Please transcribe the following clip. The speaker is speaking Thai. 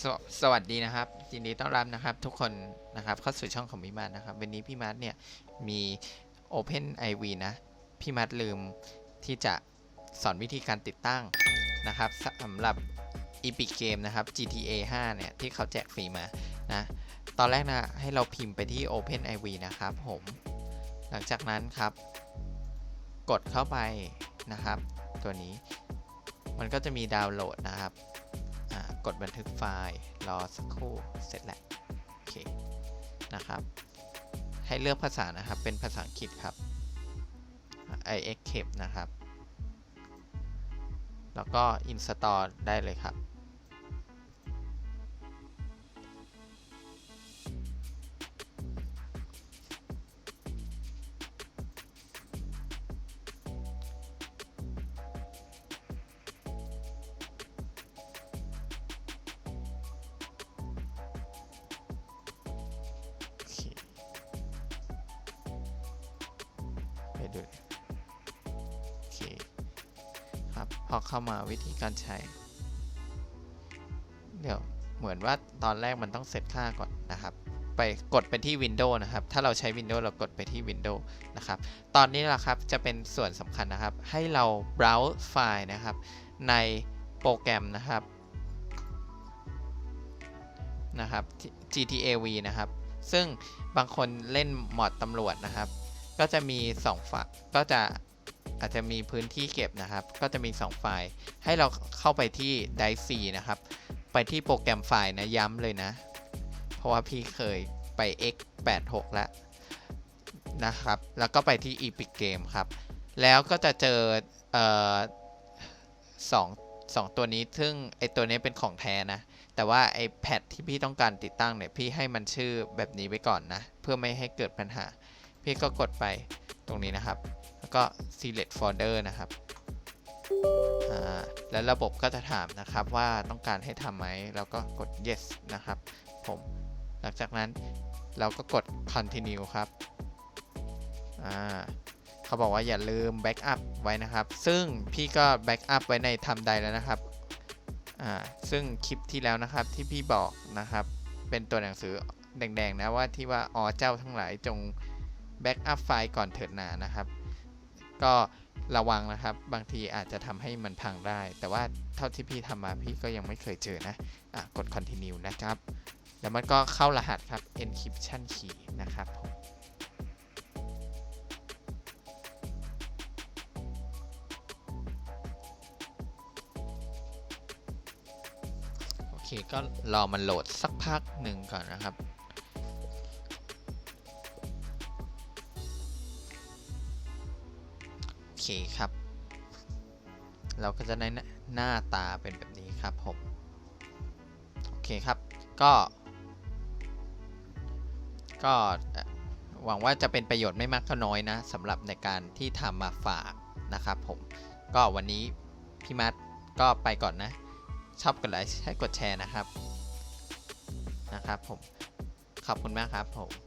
สวสวัสดีนะครับยินดีต้อนรับนะครับ ทุกคนนะครับเข้าสู่ช่องของพี่มาร์ทนะครับ วันนี้พี่มาร์ทเนี่ยมี Open IV นะ พี่มาร์ทลืมที่จะสอนวิธีการติดตั้งนะครับสำหรับ Epic Game นะครับ GTA 5 เนี่ย ที่เขาแจกฟรีมานะ ตอนแรกนะ ให้เราพิมพ์ไปที่ Open IV นะครับผม หลังจากนั้นครับ กดเข้าไปนะครับ ตัวนี้มันก็จะมีดาวน์โหลดนะครับ กดบันทึกไฟล์รอสักครู่เสร็จแล้วโอเคนะครับ ให้เลือกภาษานะครับเป็นภาษาอังกฤษครับ i x c a p นะครับ แล้วก็ install ได้เลยครับ ไปดูโอเคครับพอเข้ามาวิธีการใช้ เดี๋ยวเหมือนว่าตอนแรกมันต้องเซตค่าก่อนนะครับ ไปกดไปที่ Windows นะครับ ถ้าเราใช้ Windows เรากดไปที่ Windows นะครับ ตอนนี้แหละครับจะเป็นส่วนสำคัญนะครับ ให้เรา browse ไฟล์นะครับ ในโปรแกรมนะครับนะครับ GTA V นะครับ ซึ่งบางคนเล่นมอดตำรวจนะครับ ก็จะมี2ฝั่งก็จะอาจจะมีพื้นที่เก็บนะครับ ก็จะมี 2 ไฟล์ ให้เราเข้าไปที่ Drive นะครับ ไปที่โปรแกรมไฟล์นะย้ำเลยนะ เพราะว่าพี่เคยไป x86 แล้วนะครับ แล้วก็ไปที่ Epic Game ครับ แล้วก็จะเจอเอ่อสองสองตัวนี้ ซึ่งไอตัวนี้เป็นของแท้นะ แต่ว่าไอแพดที่พี่ต้องการติดตั้งเนี่ย พี่ให้มันชื่อแบบนี้ไว้ก่อนนะ เพื่อไม่ให้เกิดปัญหา พี่ก็กดไปตรงนี้นะครับ แล้วก็ select folder นะครับ แล้วระบบก็จะถามนะครับว่าต้องการให้ทำไหมแล้วก็กด yes นะครับผมหลังจากนั้นเราก็กด continue ครับเขาบอกว่าอย่าลืม backup ไว้นะครับ ซึ่งพี่ก็ backup ไว้ในทำใดแล้วนะครับ ซึ่งคลิปที่แล้วนะครับที่พี่บอกนะครับ เป็นตัวหนังสือแดงๆนะว่าที่ว่าอ๋อเจ้าทั้งหลายจง แบ็กอัพไฟล์ก่อนเถิดหนานะครับ ก็ระวังนะครับ บางทีอาจจะทำให้มันพังได้ แต่ว่าเท่าที่พี่ทำมาพี่ก็ยังไม่เคยเจอนะอะกด continue นะครับ แล้วมันก็เข้ารหัสครับ encryption key นะครับโอเคก็รอมันโหลดสักพักหนึ่งก่อนนะครับ เคครับ เราก็จะได้หน้าหน้าตาเป็นแบบนี้ครับผม โอเคครับ ก็ ก็หวังว่าจะเป็นประโยชน์ไม่มากก็น้อยนะสำหรับในการที่ทำมาฝากนะครับผม ก็วันนี้พี่มัดก็ไปก่อนนะ ชอบกดไลค์ให้กดแชร์นะครับ นะครับผม ขอบคุณมากครับผม